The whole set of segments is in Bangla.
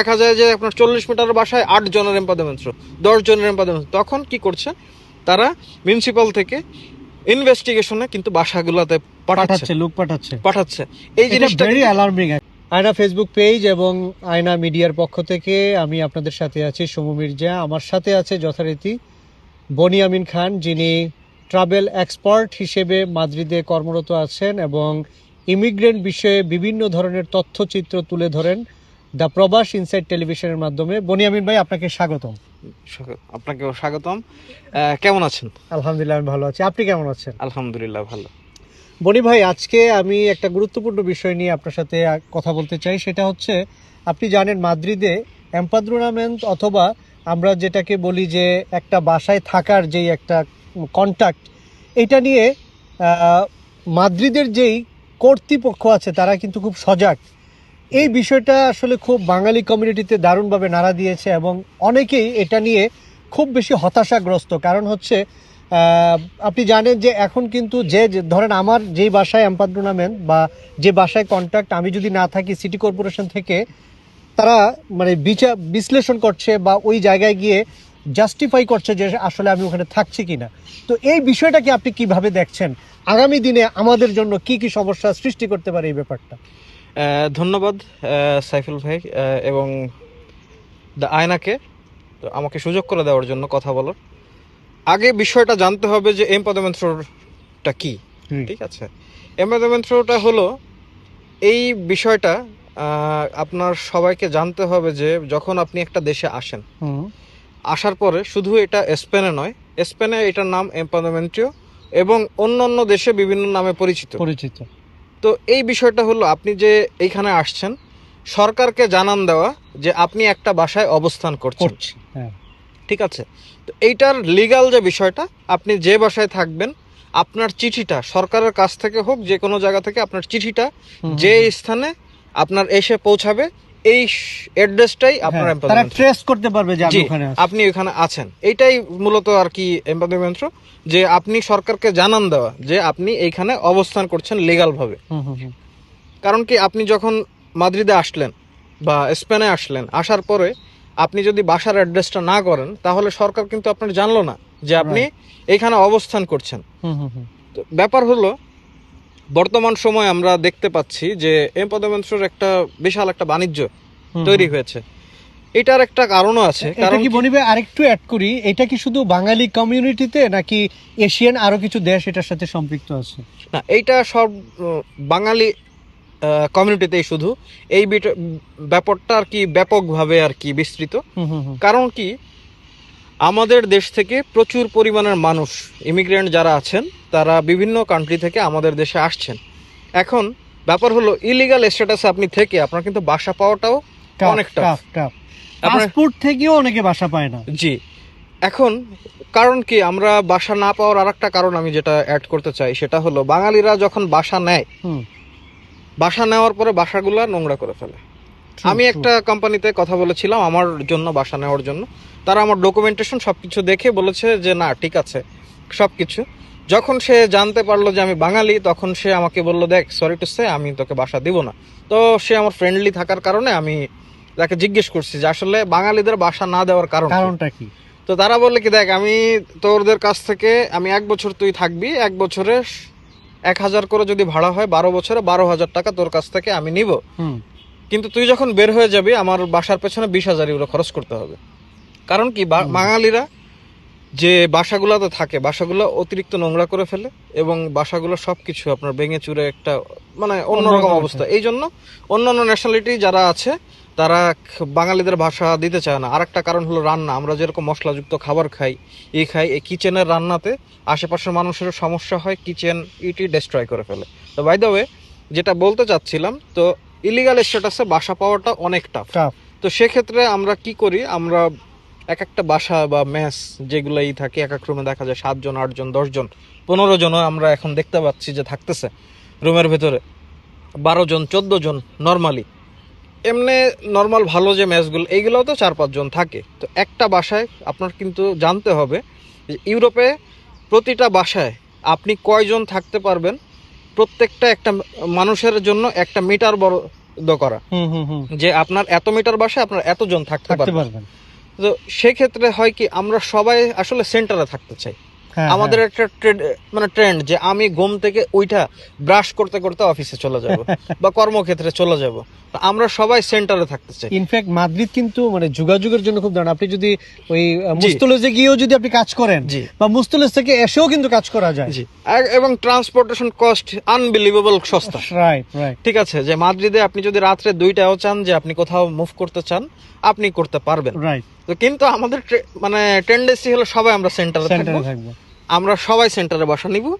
দেখা যায় যে আপনার চল্লিশ মিটারের বাসায় আট জনের এম্পাদেমেন্ট্র দশ জনের এম্পাদেমেন্ট্র তখন কি করছে তারা মিউনিসিপাল থেকে ইনভেস্টিগেশনে কিন্তু বাসাগুলোতে পাঠাচ্ছে। পাঠাচ্ছে লোক পাঠাচ্ছে। পাঠাচ্ছে। এই জিনিসটা very alarming Ayna Facebook page এবং আয়না মিডিয়ার পক্ষ থেকে আমি আপনাদের সাথে আছি সমু মির্জা। আমার সাথে আছে যথারীতি বনি আমিন খান যিনি ট্রাভেল এক্সপার্ট হিসেবে মাদ্রিদে কর্মরত আছেন এবং ইমিগ্রেন্ট বিষয়ে বিভিন্ন ধরনের তথ্যচিত্র তুলে ধরেন। দ্য প্রবাস ইনসাইড টেলিভিশনের মাধ্যমে। বনি আমিন ভাই আপনাকে স্বাগতম। স্বাগত- আপনাকেও স্বাগতম। কেমন আছেন? আলহামদুলিল্লাহ আমি ভালো আছি। আপনি কেমন আছেন? আলহামদুলিল্লাহ ভালো। বনি ভাই আজকে আমি একটা গুরুত্বপূর্ণ বিষয় নিয়ে আপনার সাথে কথা বলতে চাই। সেটা হচ্ছে আপনি জানেন মাদ্রিদে এম্পাদ্রোনামেন্ট অথবা আমরা যেটাকে বলি যে একটা বাসায় থাকার যেই একটা কন্ট্যাক্ট এটা নিয়ে মাদ্রিদের যেই কর্তৃপক্ষ আছে তারা কিন্তু খুব সজাগ। এই বিষয়টা আসলে খুব বাঙালি কমিউনিটিতে দারুণভাবে নাড়া দিয়েছে এবং অনেকেই এটা নিয়ে খুব বেশি হতাশাগ্রস্ত। কারণ হচ্ছে আপনি জানেন যে এখন কিন্তু যে ধরেন আমার যেই বাসায় এম্পাদ্রোনামেন্ট বা যে বাসায় কন্ট্রাক্ট আমি যদি না থাকি সিটি কর্পোরেশন থেকে, তারা মানে বিচার বিশ্লেষণ করছে বা ওই জায়গায় গিয়ে জাস্টিফাই করছে যে আসলে আমি ওখানে থাকছি কি না তো এই বিষয়টাকে আপনি কীভাবে দেখছেন? আগামী দিনে আমাদের জন্য কি কি সমস্যা সৃষ্টি করতে পারে এই ব্যাপারটা? ধন্যবাদ সাইফুল ভাই এবং দ্য আয়নাকে। তো আমাকে সুযোগ করে দেওয়ার জন্য কথা বলার। আগে বিষয়টা জানতে হবে যে এম্পাদেমেন্ট্রোটা কি ঠিক আছে? এম্পাদেমেন্ট্রোটা হলো এই বিষয়টা আপনার সবাইকে জানতে হবে যে যখন আপনি একটা দেশে আসেন আসার পরে শুধু এটা স্পেনে নয় স্পেনে এটার নাম এম্পাদেমেন্ট্রিও এবং অন্য অন্য দেশে বিভিন্ন নামে পরিচিত। পরিচিত। তো এই বিষয়টা হলো আপনি যে এইখানে আসছেন সরকারকে জানান দেওয়া যে আপনি একটা বাসায় অবস্থান করছেন। হ্যাঁ। ঠিক আছে? তো এইটার লিগাল যে বিষয়টা আপনি যে বাসায় থাকবেন আপনার চিঠিটা সরকারের কাছ থেকে হোক যে কোনো জায়গা থেকে আপনার চিঠিটা যে স্থানে আপনার এসে পৌঁছাবে এই অ্যাড্রেসটাই আপনার হ্যাঁ, তারা ট্রেস করতে পারবে যে ওখানে আপনি ওখানে আছেন। এইটাই মূলত আর কি এম্পাদেমেন্ট যে আপনি সরকারকে জানান দেওয়া যে আপনি এইখানে অবস্থান করছেন লিগাল ভাবে। কারণ কি আপনি যখন মাদ্রিদে আসলেন বা স্পেনে আসলেন আসার পরে আপনি যদি বাসার অ্যাড্রেসটা না করেন তাহলে সরকার কিন্তু আপনার জানলো না যে আপনি এখানে অবস্থান করছেন। ব্যাপার হলো বর্তমান সময় আমরা দেখতে পাচ্ছি যে এম এম্পাদেমেন্টর একটা বিশাল একটা বাণিজ্য তৈরি হয়েছে। এটার একটা কারণও আছে কারণ কি বনিবে আরেকটু অ্যাড করি এটা কি শুধু বাঙালি কমিউনিটিতে নাকি এশিয়ান আরও কিছু দেশ এটার সাথে সম্পৃক্ত আছে? না এইটা সব বাঙালি কমিউনিটিতেই শুধু। এই ব্যাপারটা আর কি ব্যাপকভাবে আর কি বিস্তৃত। কারণ কি আমাদের দেশ থেকে প্রচুর পরিমাণের মানুষ ইমিগ্রেন্ট যারা আছেন তারা বিভিন্ন কান্ট্রি থেকে আমাদের দেশে আসছেন। এখন ব্যাপার হলো ইলিগাল স্ট্যাটাসে আপনি থেকে আপনার কিন্তু বাসা পাওয়াটাও Tough, অনেক tough। tough, tough। আপনার- পাসপোর্ট থেকেও অনেকে বাসা পায় না। জি। এখন কারণ কি আমরা বাসা না পাওয়ার আরেকটা কারণ আমি যেটা অ্যাড করতে চাই সেটা হলো বাঙালিরা যখন বাসা নেয় বাসা নেওয়ার পরে বাসাগুলা নোংরা করে ফেলে। আমি একটা কোম্পানিতে কথা বলেছিলাম আমার জন্য বাসা নেওয়ার জন্য। তারা আমার ডকুমেন্টেশন সবকিছু দেখে বলেছে যে না ঠিক আছে সবকিছু। যখন সে জানতে পারল যে আমি বাঙালি তখন সে আমাকে বলল দেখ সরি টু সে আমি তোকে বাসা দিব না। তো সে আমার ফ্রেন্ডলি থাকার কারণে আমি তাকে জিজ্ঞেস করছি যে আসলে বাঙালিদের বাসা না দেওয়ার কারণ? কারণটা কি? তো তারা বললে কি দেখ আমি তোরদের কাছ থেকে আমি এক বছর তুই থাকবি এক বছরে এক হাজার করে যদি ভাড়া হয় বারো বছরে বারো হাজার টাকা তোর কাছ থেকে আমি নিব। কিন্তু তুই যখন বের হয়ে যাবি আমার বাসার পেছনে বিশ হাজার ইউরো খরচ করতে হবে। কারণ কি বাঙালিরা যে বাসাগুলোতে থাকে বাসাগুলো অতিরিক্ত নোংরা করে ফেলে এবং বাসাগুলো সবকিছু আপনার ভেঙে চুরে একটা মানে অন্যরকম অবস্থা। এই জন্য অন্যান্য ন্যাশনালিটি যারা আছে তারা বাঙালিদের ভাষা দিতে চায় না। আরেকটা কারণ হলো রান্না। আমরা যেরকম মশলাযুক্ত খাবার খাই এই খাই এই কিচেনের রান্নাতে আশেপাশের মানুষের সমস্যা হয় কিচেন ইটি ডেস্ট্রয় করে ফেলে। তো বাই দ্য ওয়ে যেটা বলতে চাচ্ছিলাম তো ইলিগাল স্ট্যাটাসে বাসা পাওয়াটা অনেক টাফ তো সেক্ষেত্রে আমরা কি করি? আমরা এক একটা বাসা বা ম্যাচ যেগুলোই থাকে এক এক রুমে দেখা যায় সাতজন আটজন দশজন পনেরো জনও আমরা এখন দেখতে পাচ্ছি যে থাকতেছে রুমের ভেতরে। বারো জন চোদ্দ জন নর্মালি এমনি নর্মাল ভালো যে ম্যাচগুলো এইগুলোও তো চার পাঁচজন থাকে। তো একটা বাসায় আপনার কিন্তু জানতে হবে যে ইউরোপে প্রতিটা বাসায় আপনি কয়জন থাকতে পারবেন প্রত্যেকটা একটা মানুষের জন্য একটা মিটার বড় করা। হুম হুম হুম। যে আপনার এত মিটার বাসায় আপনার এতজন থাকতে পারবেন। তো সেক্ষেত্রে হয় কি আমরা সবাই আসলে সেন্টারে থাকতে চাই। হ্যাঁ, আমাদের একটা মানে ট্রেন্ড যে আমি ঘুম থেকে উইঠা ব্রাশ করতে করতে অফিসে চলে যাব বা কর্মক্ষেত্রে চলে যাব। আমরা সবাই সেন্টারে থাকতে চাই। ইনফ্যাক্ট মাদ্রিদ কিন্তু মানে যোগাযোগের জন্য খুব দারুণ। আপনি যদি ওই মুস্তলেজে গিয়েও যদি আপনি কাজ করেন বা মুস্তলেজ থেকে এসেও কিন্তু কাজ করা যায়। জি। এবং ট্রান্সপোর্টেশন কস্ট আনবিলিভেবল সস্তা। রাইট রাইট ঠিক আছে যে মাদ্রিদে আপনি যদি রাত্রে দুইটাও চান যে আপনি কোথাও মুভ করতে চান আপনি করতে পারবেন। তো কিন্তু আমাদের মানে টেন্ডেন্সি হলো সবাই আমরা সেন্টারে থাকব। আমরা সবাই সেন্টারে বসা নিব।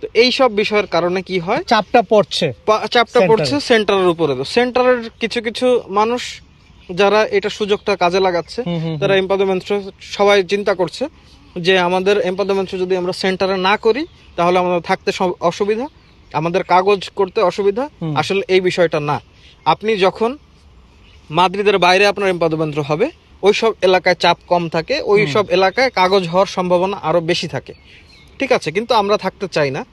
তো এই সব বিষয়ের কারণে কি হয়? চাপটা পড়ছে। চাপটা পড়ছে সেন্টারের উপরে। তো সেন্টারের কিছু কিছু মানুষ যারা এটা সুযোগটা কাজে লাগাচ্ছে তারা এম্পাদামেন্ট সবাই চিন্তা করছে যে আমাদের এম্পাদামেন্ট যদি আমরা সেন্টারে না করি তাহলে আমাদের থাকতে সব- অসুবিধা। আমাদের কাগজ করতে অসুবিধা। আসলে এই বিষয়টা না। আপনি যখন মাদ্রিদের বাইরে আপনার এম্পাদামেন্ট হবে। ওই সব এলাকায় চাপ কম থাকে ওই সব এলাকায় কাগজ হওয়ার সম্ভাবনা আরও বেশি থাকে। ঠিক আছে কিন্তু আমরা থাকতে চাই না।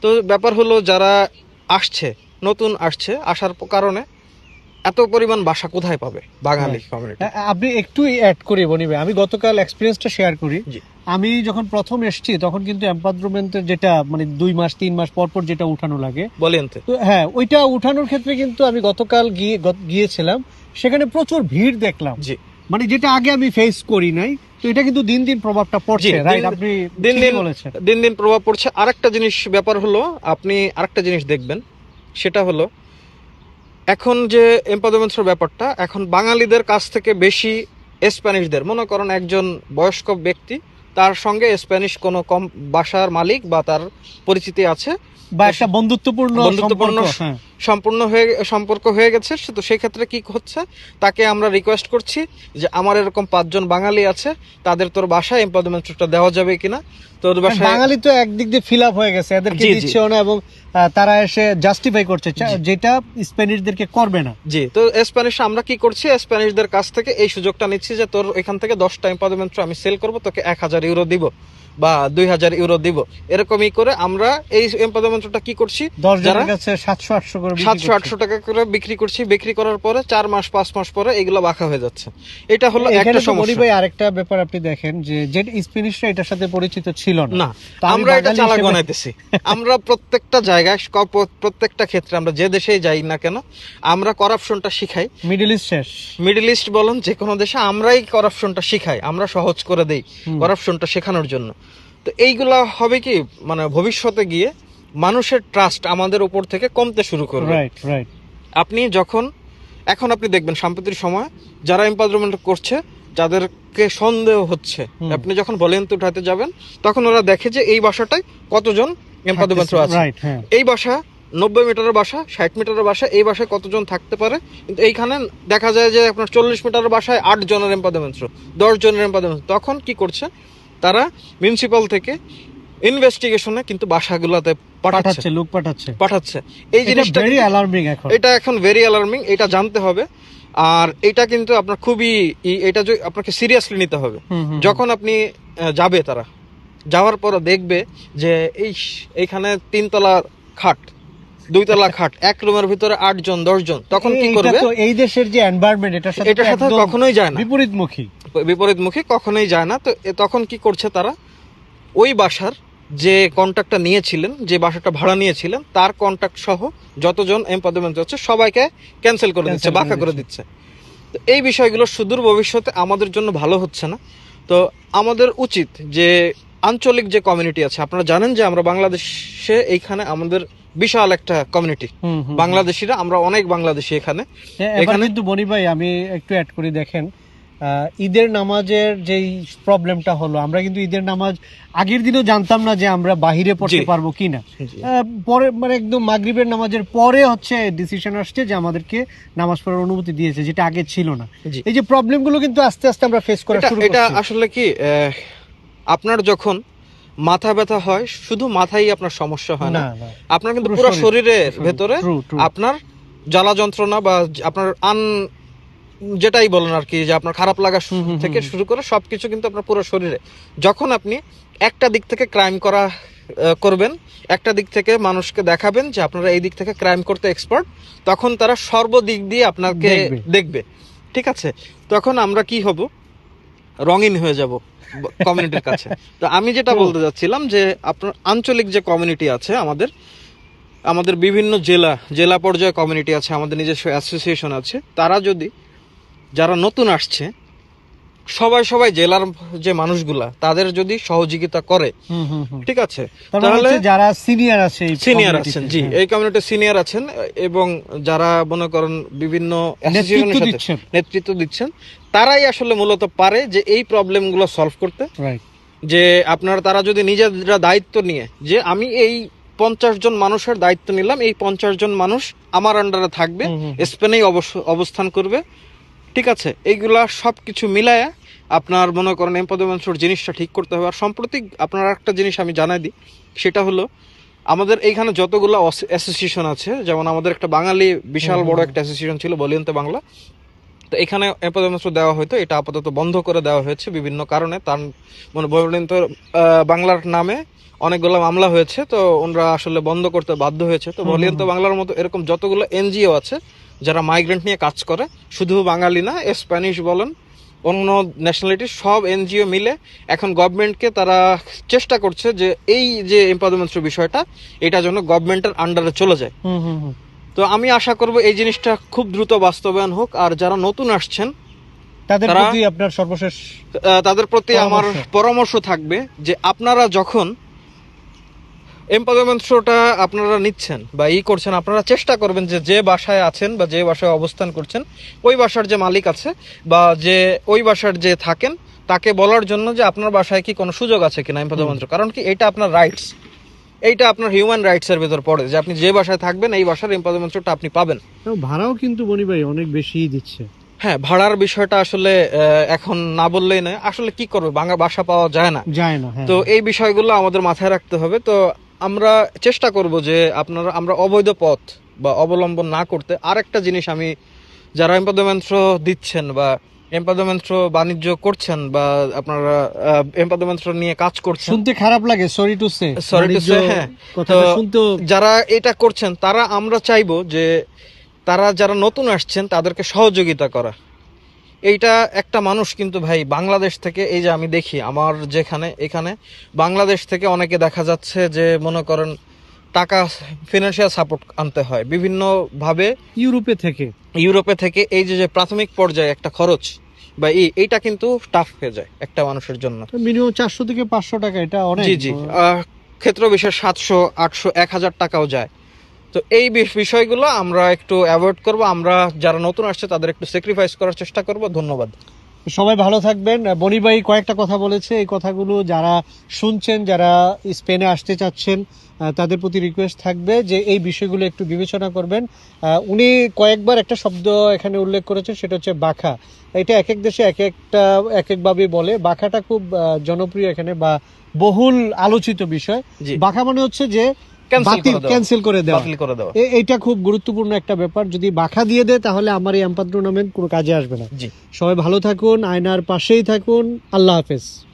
তো ব্যাপার হলো যারা আসছে নতুন আসছে আসার কারণে এত পরিমাণ বাসা কোথায় পাবে বাঙালি কমিউনিটি আ- আপনি একটু অ্যাড করি বনিবে। আমি গতকাল এক্সপিরিয়েন্সটা শেয়ার করি। আমি যখন প্রথম এসেছি তখন কিন্তু এম্পাদ্রমেন্টের যেটা মানে দুই মাস তিন মাস পর পর যেটা উঠানো লাগে। বলেন তো। হ্যাঁ ওইটা উঠানোর ক্ষেত্রে কিন্তু আমি গতকাল গিয়ে গিয়েছিলাম। সেখানে প্রচুর ভিড় দেখলাম। জি। মানে যেটা আগে আমি ফেস করি নাই তো এটা কিন্তু দিন দিন প্রভাবটা পড়ছে রাইট দিন- আপনি দিন দিন বলেছেন। দিন দিন প্রভাব পড়ছে। আরেকটা জিনিস ব্যাপার হলো আপনি আরেকটা জিনিস দেখবেন সেটা হলো এখন যে এম্পাদামেন্টসের ব্যাপারটা এখন বাঙালিদের কাছ থেকে বেশি স্প্যানিশদের মনে করেন একজন বয়স্ক ব্যক্তি তার সঙ্গে স্প্যানিশ কোনো কম বাসার মালিক বা তার পরিচিতি আছে বা একটা বন্ধুত্বপূর্ণ বন্ধুত্বপূর্ণ হ্যাঁ। সম্পূর্ণ হয়ে সম্পর্ক হয়ে গেছে। তো সেই ক্ষেত্রে কি হচ্ছে? তাকে আমরা রিকোয়েস্ট করছি যে আমার এরকম পাঁচজন বাঙালি আছে তাদের তোর বাসায় এম্পাদামেন্টটা দেওয়া যাবে কিনা? তোর বাসায় বাঙালি তো একদিক দিয়ে ফিল আপ হয়ে গেছে এদেরকে জি। না এবং তারা এসে জাস্টিফাই করছে। যেটা স্প্যানিশদেরকে করবে না। জি তো স্প্যানিশ আমরা কি করছি? স্প্যানিশদের কাছ থেকে এই সুযোগটা নিচ্ছি যে তোর এখান থেকে দশটা এম্পাদামেন্ট আমি সেল করব তোকে এক হাজার ইউরো দিব। বা দুই হাজার ইউরো দিব। এরকমই করে আমরা এই এম্পাদামেন্টটা কি করছি? সাতশো আটশো করে সাতশো আটশো টাকা করে বিক্রি করছি। বিক্রি করার পরে চার মাস পাঁচ মাস পরে এগুলো বাঁকা হয়ে যাচ্ছে। এটা হলো একটা সমস্যা। ভাই আরেকটা ব্যাপার আপনি দেখেন যে স্প্যানিশরা এটার সাথে পরিচিত ছিল না। আমরা এটা চালাক বানাইতেছি আমরা প্রত্যেকটা জায়গায় প্রত্যেকটা ক্ষেত্রে আমরা যে দেশেই যাই না কেন আমরা করাপশনটা শিখাই। মিডল ইস্ট শেষ। মিডল ইস্ট বলেন যে কোনো দেশে আমরাই করাপশনটা শিখাই। আমরা সহজ করে দেই। করাপশনটা শেখানোর জন্য। তো এইগুলা হবে কি মানে ভবিষ্যতে গিয়ে মানুষের ট্রাস্ট আমাদের উপর থেকে কমতে শুরু করবে। আপনি যখন এখন আপনি দেখবেন সাম্প্রতিক সময় যারা এম্পাদ্রমেন্ট করছে যাদেরকে সন্দেহ হচ্ছে আপনি যখন ভলিউন্ট উঠাতে যাবেন তখন ওরা দেখে যে এই বাসাটায় কতজন এম্পাদ্রমেন্ট আছে। হ্যাঁ। এই বাসা নব্বই মিটারের বাসা ষাট মিটারের বাসা এই বাসায় কতজন থাকতে পারে? কিন্তু এইখানে দেখা যায় যে আপনার চল্লিশ মিটারের বাসায় আট জনের এম্পাদামেন্ট্র দশ জনের এম্পাদামেন্ট তখন কি করছে? তারা মিউনিসিপাল থেকে ইনভেস্টিগেশনে কিন্তু বাসাগুলোতে পাঠাচ্ছে। লোক পাঠাচ্ছে। পাঠাচ্ছে। এই জিনিসটা ভেরি অ্যালার্মিং এখন। এটা এখন ভেরি অ্যালার্মিং এটা জানতে হবে। আর এটা কিন্তু আপনার খুবই এটা আপনাকে সিরিয়াসলি নিতে হবে। যখন আপনি যাবে তারা যাওয়ার পর দেখবে যে এই এইখানে তিনতলা খাট দুইতলা খাট এক রুমের ভিতরে আট জন দশ জন তখন কি করবে? এই দেশের যে এনভায়রনমেন্ট সাথে এটার সাথে কখনোই যায় না। বিপরীতমুখী। বিপরীতমুখী কখনোই যায় না। তো তখন কি করছে তারা? ওই বাসার যে কন্ট্রাক্টটা নিয়েছিলেন যে বাসাটা ভাড়া নিয়েছিলেন তার কন্ট্রাক্ট সহ যতজন এম্পাদামেন্ট হচ্ছে সবাইকে ক্যান্সেল করে দিচ্ছে বাঁকা করে দিচ্ছে। তো এই বিষয়গুলো সুদূর ভবিষ্যতে আমাদের জন্য ভালো হচ্ছে না। তো আমাদের উচিত যে আঞ্চলিক যে কমিউনিটি আছে আপনারা জানেন যে আমরা বাংলাদেশে এইখানে আমাদের বিশাল একটা কমিউনিটি। বাংলাদেশিরা আমরা অনেক বাংলাদেশি এখানে। হ্যাঁ, এখানে- কিন্তু বনি ভাই আমি একটু অ্যাড করি দেখেন। ঈদের নামাজের যেই প্রবলেমটা হলো আমরা কিন্তু ঈদের নামাজ আগের দিনও জানতাম না যে আমরা বাহিরে পড়তে পারব কিনা। পরে মানে একদম মাগরিবের নামাজের পরে হচ্ছে ডিসিশন আসছে যে আমাদেরকে নামাজ পড়ার অনুমতি দিয়েছে যেটা আগে ছিল না। এই যে প্রবলেমগুলো কিন্তু আস্তে আস্তে আমরা ফেস করা শুরু এটা আসলে কি আপনার যখন মাথা ব্যথা হয় শুধু মাথায় আপনার সমস্যা হয় না আপনার কিন্তু পুরো শরীরের ভেতরে. আপনার জ্বালা যন্ত্রণা বা আপনার আন যেটাই বলেন আর কি যে আপনার খারাপ লাগা থেকে শুরু করে সবকিছু কিন্তু আপনার পুরো শরীরে। যখন আপনি একটা দিক থেকে ক্রাইম করা করবেন একটা দিক থেকে মানুষকে দেখাবেন যে আপনারা এই দিক থেকে ক্রাইম করতে এক্সপার্ট তখন তারা সর্বদিক দিয়ে আপনাকে দেখবে। দেখবে। ঠিক আছে? তখন আমরা কি হব? রঙিন হয়ে যাব কমিউনিটির কাছে। তো আমি যেটা বলতে যাচ্ছিলাম যে আপনার আঞ্চলিক যে কমিউনিটি আছে আমাদের আমাদের বিভিন্ন জেলা জেলা পর্যায়ে কমিউনিটি আছে আমাদের নিজস্ব অ্যাসোসিয়েশন আছে তারা যদি যারা নতুন আসছে সবাই সবাই জেলার যে মানুষগুলা তাদের যদি সহযোগিতা করে ঠিক আছে? মানে তাহলে যারা সিনিয়র আছে সিনিয়র আছেন জি হ্যাঁ। এই কমিউনিটি সিনিয়র আছেন এবং যারা মনে করেন বিভিন্ন নেতৃত্ব দিচ্ছেন। তারাই আসলে মূলত পারে যে এই প্রবলেমগুলো সলভ করতে। যে আপনারা তারা যদি নিজেরা দায়িত্ব নিয়ে যে আমি এই পঞ্চাশ জন মানুষের দায়িত্ব নিলাম এই পঞ্চাশ জন মানুষ আমার আন্ডারে থাকবে। স্পেনেই অবস্থান করবে ঠিক আছে এইগুলা সব কিছু মিলায়া আপনার মনে করেন এম্পাদামেন্টসর জিনিসটা ঠিক করতে হবে। আর সম্প্রতি আপনার একটা জিনিস আমি জানাই দিই সেটা হলো আমাদের এইখানে যতগুলো অ্যাসোসিয়েশন আছে যেমন আমাদের একটা বাঙালি বিশাল বড় একটা অ্যাসোসিয়েশন ছিল বলিয়ন্তে বাংলা। তো এখানে এম্পাদামেন্টস দেওয়া হয়তো এটা আপাতত বন্ধ করে দেওয়া হয়েছে বিভিন্ন কারণে। তার মানে বলিয়ন্ত বাংলার নামে অনেকগুলো মামলা হয়েছে তো ওনারা আসলে বন্ধ করতে বাধ্য হয়েছে। তো বলিয়ন্ত বাংলার মতো এরকম যতগুলো এনজিও আছে যারা মাইগ্রেন্ট নিয়ে কাজ করে শুধু বাঙালি না স্প্যানিশ বলেন অন্য ন্যাশনালিটির সব এনজিও মিলে এখন গভর্নমেন্টকে তারা চেষ্টা করছে যে এই যে এম্পাওয়ারমেন্টের বিষয়টা এটা যেন গভর্নমেন্টের আন্ডারে চলে যায় হুম হুম হুম তো আমি আশা করব এই জিনিসটা খুব দ্রুত বাস্তবায়ন হোক আর যারা নতুন আসছেন তাদের প্রতি আপনার সর্বশেষ তাদের প্রতি আমার। পরামর্শ থাকবে যে আপনারা যখন এম্পাওয়ারমেন্ট শোটা আপনারা নিচ্ছেন বা ই করছেন আপনারা চেষ্টা করবেন যে যে বাসায় আছেন বা যে বাসায় অবস্থান করছেন ওই বাসার যে মালিক আছে বা যে ওই বাসার যে থাকেন তাকে বলার জন্য যে আপনার বাসায় কি কোনো সুযোগ আছে কিনা এম্পাওয়ারমেন্ট কারণ কি এটা আপনার রাইটস এইটা আপনার হিউম্যান রাইটস এর ভেতর পড়ে যে আপনি যে বাসায় থাকবেন এই বাসার এম্পাওয়ারমেন্ট শোটা আপনি পাবেন। ভাড়াও কিন্তু মনি ভাই অনেক বেশি দিচ্ছে। হ্যাঁ ভাড়ার বিষয়টা আসলে এখন না বললেই নয়। আসলে কি করবে? বাংলা বাসা পাওয়া যায় না। যায় না হ্যাঁ। তো এই বিষয়গুলো আমাদের মাথায় রাখতে হবে। তো আমরা চেষ্টা করব যে আপনারা আমরা অবৈধ পথ বা অবলম্বন না করতে আরেকটা জিনিস আমি যারা এম্পাদমেন্ট্র দিচ্ছেন বা এম্পাদমেন্ট্র বাণিজ্য করছেন বা আপনারা এম্পাদমেন্ট্র নিয়ে কাজ করছেন শুনতে খারাপ লাগে sorry to say Sorry to say, হ্যাঁ। যারা এটা করছেন তারা আমরা চাইব যে তারা যারা নতুন আসছেন তাদেরকে সহযোগিতা করা এইটা একটা মানুষ কিন্তু ভাই বাংলাদেশ থেকে এই যে আমি দেখি আমার যেখানে এখানে বাংলাদেশ থেকে অনেকে দেখা যাচ্ছে যে মনে করেন টাকা ফিনান্সিয়াল সাপোর্ট আনতে হয়। বিভিন্ন ভাবে ইউরোপে থেকে। ইউরোপে থেকে এই যে যে প্রাথমিক পর্যায়ে একটা খরচ বা এই এইটা কিন্তু টাফ হয়ে যায় একটা মানুষের জন্য। মিনিমাম চারশো থেকে পাঁচশো টাকা এটা অনেক। জি জি। ক্ষেত্র বিশেষ সাতশো আটশো এক হাজার টাকাও যায়। তো এই বিষ- বিষয়গুলো আমরা একটু অ্যাভয়েড করব। আমরা যারা নতুন আসছে তাদের একটু স্যাক্রিফাইস করার চেষ্টা করব। ধন্যবাদ। সবাই ভালো থাকবেন। বনি ভাই কয়েকটা কথা বলেছে। এই কথাগুলো যারা শুনছেন যারা স্পেনে আসতে চাচ্ছেন তাদের প্রতি রিকোয়েস্ট থাকবে যে এই বিষয়গুলো একটু বিবেচনা করবেন। উনি কয়েকবার একটা শব্দ এখানে উল্লেখ করেছেন সেটা হচ্ছে বাখা। এটা এক এক দেশে এক একটা এক একভাবে বলে। বাখাটা খুব জনপ্রিয় এখানে বা বহুল আলোচিত বিষয়। বাখা মানে হচ্ছে যে বাতিল ক্যান্সেল করে দেওয়া। বাতিল করে দেওয়া। এইটা খুব গুরুত্বপূর্ণ একটা ব্যাপার। যদি বাখা দিয়ে দেয় তাহলে আমার এই এম্পার টুর্নামেন্ট কোনো কাজে আসবে না। সবাই ভালো থাকুন আয়নার পাশেই থাকুন। আল্লাহ হাফেজ।